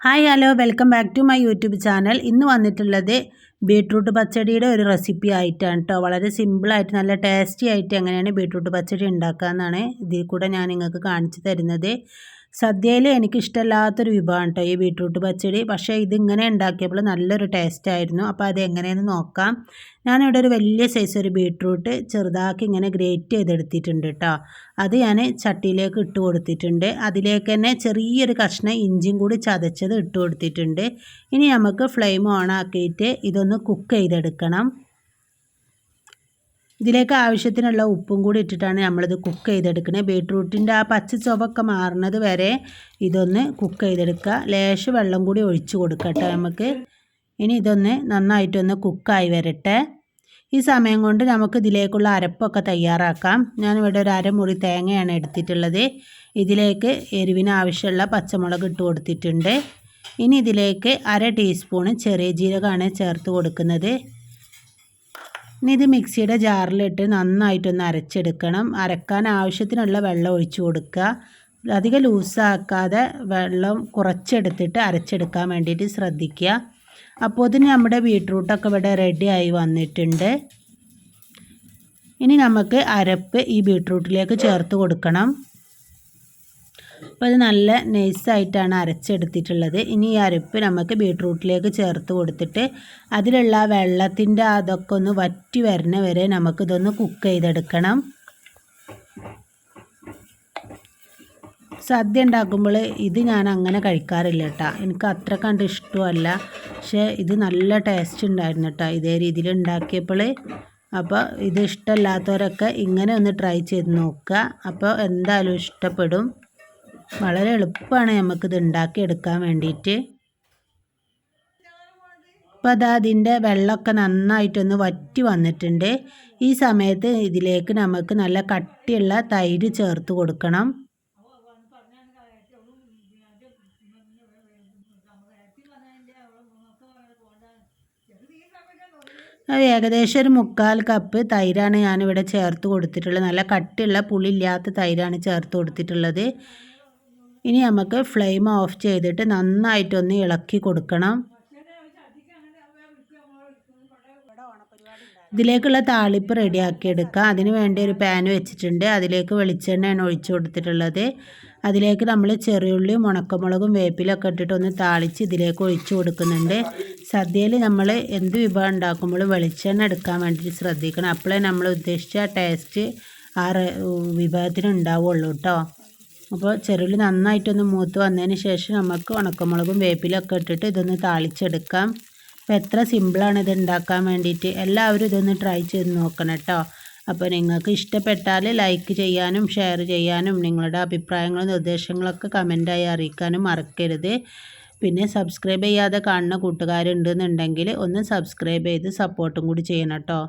Hi hello. Welcome back to my YouTube channel. ഇന്ന് വന്നിട്ടുള്ളത് beetroot പച്ചടിയുടെ ഒരു റെസിപ്പി ആയിട്ടാണ് കേട്ടോ വളരെ സിമ്പിളായിട്ട് നല്ല ടേസ്റ്റി ആയിട്ട് എങ്ങനെയാണ് ബീട്രൂട്ട് പച്ചടി ഉണ്ടാക്കുക എന്നാണ് ഇതിൽ കൂടെ ഞാൻ നിങ്ങൾക്ക് കാണിച്ചു തരുന്നത്. സദ്യയിൽ എനിക്കിഷ്ടമല്ലാത്തൊരു വിഭവമാണ് കേട്ടോ ഈ ബീട്രൂട്ട് പച്ചടി. പക്ഷേ ഇതിങ്ങനെ ഉണ്ടാക്കിയപ്പോൾ നല്ലൊരു ടേസ്റ്റ് ആയിരുന്നു. അപ്പോൾ അത് എങ്ങനെയെന്ന് നോക്കാം. ഞാനിവിടെ ഒരു വലിയ സൈസ് ഒരു ബീട്രൂട്ട് ചെറുതാക്കി ഇങ്ങനെ ഗ്രേറ്റ് ചെയ്തെടുത്തിട്ടുണ്ട് കേട്ടോ. അത് ഞാൻ ചട്ടിയിലേക്ക് ഇട്ട് കൊടുത്തിട്ടുണ്ട്. അതിലേക്ക് തന്നെ ചെറിയൊരു കഷ്ണം ഇഞ്ചിയും കൂടി ചതച്ചത് ഇട്ട് കൊടുത്തിട്ടുണ്ട്. ഇനി നമുക്ക് ഫ്ലെയിം ഓൺ ആക്കിയിട്ട് ഇതൊന്ന് കുക്ക് ചെയ്തെടുക്കണം. ഇതിലേക്ക് ആവശ്യത്തിനുള്ള ഉപ്പും കൂടി ഇട്ടിട്ടാണ് നമ്മളിത് കുക്ക് ചെയ്തെടുക്കുന്നത് ബീട്രൂട്ടിന്റെ ആ പച്ച ചുവക്കെ മാറുന്നത് വരെ ഇതൊന്ന് കുക്ക് ചെയ്തെടുക്കുക. ലേശ വെള്ളം കൂടി ഒഴിച്ചു കൊടുക്കട്ടെ നമുക്ക്. ഇനി ഇതൊന്ന് നന്നായിട്ടൊന്ന് കുക്കായി വരട്ടെ. ഈ സമയം കൊണ്ട് നമുക്ക് ഇതിലേക്കുള്ള അരപ്പൊക്കെ തയ്യാറാക്കാം. ഞാനിവിടെ ഒരു അരമുറി തേങ്ങയാണ് എടുത്തിട്ടുള്ളത്. ഇതിലേക്ക് എരിവിന് ആവശ്യമുള്ള പച്ചമുളക് ഇട്ട് കൊടുത്തിട്ടുണ്ട്. ഇനി ഇതിലേക്ക് അര ടീസ്പൂണ് ചെറിയ ജീരകമാണ് ചേർത്ത് കൊടുക്കുന്നത്. ഇനി ഇത് മിക്സിയുടെ ജാറിലിട്ട് നന്നായിട്ടൊന്ന് അരച്ചെടുക്കണം. അരക്കാൻ ആവശ്യത്തിനുള്ള വെള്ളം ഒഴിച്ചു കൊടുക്കുക. അധികം ലൂസാക്കാതെ വെള്ളം കുറച്ചെടുത്തിട്ട് അരച്ചെടുക്കാൻ വേണ്ടിയിട്ട് ശ്രദ്ധിക്കുക. അപ്പോൾ ഇതിന് നമ്മുടെ ബീട്രൂട്ടൊക്കെ ഇവിടെ റെഡി ആയി വന്നിട്ടുണ്ട്. ഇനി നമുക്ക് അരപ്പ് ഈ ബീട്രൂട്ടിലേക്ക് ചേർത്ത് കൊടുക്കണം. അപ്പോൾ അത് നല്ല നൈസായിട്ടാണ് അരച്ചെടുത്തിട്ടുള്ളത്. ഇനി ഈ അരപ്പ് നമുക്ക് ബീട്രൂട്ടിലേക്ക് ചേർത്ത് കൊടുത്തിട്ട് അതിലുള്ള വെള്ളത്തിന്റെ അതൊക്കെ ഒന്ന് വറ്റി വരുന്ന വരെ നമുക്കിതൊന്ന് കുക്ക് ചെയ്തെടുക്കണം. സദ്യ ഉണ്ടാക്കുമ്പോൾ ഇത് ഞാൻ അങ്ങനെ കഴിക്കാറില്ല കേട്ടോ. എനിക്ക് അത്ര കണ്ട് ഇഷ്ടമല്ല. പക്ഷേ ഇത് നല്ല ടേസ്റ്റ് ഉണ്ടായിരുന്നു കേട്ടോ. ഇതേ രീതിയിൽ ഉണ്ടാക്കിയപ്പോൾ അപ്പോൾ ഇത് ഇഷ്ടമല്ലാത്തവരൊക്കെ ഇങ്ങനെ ഒന്ന് ട്രൈ ചെയ്ത് നോക്കുക. അപ്പോൾ എന്തായാലും ഇഷ്ടപ്പെടും. വളരെ എളുപ്പമാണ് നമുക്കിത് ഉണ്ടാക്കിയെടുക്കാൻ വേണ്ടിയിട്ട്. അപ്പോൾ അതാ അതിന്റെ വെള്ളമൊക്കെ നന്നായിട്ടൊന്ന് വറ്റി വന്നിട്ടുണ്ട്. ഈ സമയത്ത് ഇതിലേക്ക് നമുക്ക് നല്ല കട്ടിയുള്ള തൈര് ചേർത്ത് കൊടുക്കണം. ഏകദേശം ഒരു മുക്കാൽ കപ്പ് തൈരാണ് ഞാനിവിടെ ചേർത്ത് കൊടുത്തിട്ടുള്ളത്. നല്ല കട്ടിയുള്ള പുളിയില്ലാത്ത തൈരാണ് ചേർത്ത് കൊടുത്തിട്ടുള്ളത്. ഇനി നമുക്ക് ഫ്ലെയിം ഓഫ് ചെയ്തിട്ട് നന്നായിട്ടൊന്ന് ഇളക്കി കൊടുക്കണം. ഇതിലേക്കുള്ള താളിപ്പ് റെഡിയാക്കി എടുക്കുക അതിന് വേണ്ടി ഒരു പാൻ വെച്ചിട്ടുണ്ട്. അതിലേക്ക് വെളിച്ചെണ്ണയാണ് ഒഴിച്ചു കൊടുത്തിട്ടുള്ളത്. അതിലേക്ക് നമ്മൾ ചെറിയുള്ളിയും ഉണക്കമുളകും വേപ്പിലൊക്കെ ഇട്ടിട്ട് ഒന്ന് താളിച്ച് ഇതിലേക്ക് ഒഴിച്ചു കൊടുക്കുന്നുണ്ട്. സദ്യയിൽ നമ്മൾ എന്ത് വിഭവം ഉണ്ടാക്കുമ്പോഴും വെളിച്ചെണ്ണ എടുക്കാൻ വേണ്ടിയിട്ട് ശ്രദ്ധിക്കണം. അപ്പോഴേ നമ്മൾ ഉദ്ദേശിച്ച ടേസ്റ്റ് ആ വിഭവത്തിന് ഉണ്ടാവുള്ളൂ കേട്ടോ അപ്പോൾ ചെറുള്ളി നന്നായിട്ടൊന്ന് മൂത്ത് വന്നതിന് ശേഷം നമുക്ക് ഉണക്കമുളകും വേപ്പിലൊക്കെ ഇട്ടിട്ട് ഇതൊന്ന് താളിച്ചെടുക്കാം. അപ്പോൾ എത്ര സിമ്പിളാണ് ഇത് ഉണ്ടാക്കാൻ വേണ്ടിയിട്ട്. എല്ലാവരും ഇതൊന്ന് ട്രൈ ചെയ്ത് നോക്കണം കേട്ടോ അപ്പോൾ നിങ്ങൾക്ക് ഇഷ്ടപ്പെട്ടാൽ ലൈക്ക് ചെയ്യാനും ഷെയർ ചെയ്യാനും നിങ്ങളുടെ അഭിപ്രായങ്ങളും നിർദ്ദേശങ്ങളൊക്കെ കമന്റായി അറിയിക്കാനും മറക്കരുത്. പിന്നെ സബ്സ്ക്രൈബ് ചെയ്യാതെ കാണുന്ന കൂട്ടുകാരുണ്ടെന്നുണ്ടെങ്കിൽ ഒന്ന് സബ്സ്ക്രൈബ് ചെയ്ത് സപ്പോർട്ടും കൂടി ചെയ്യണം കേട്ടോ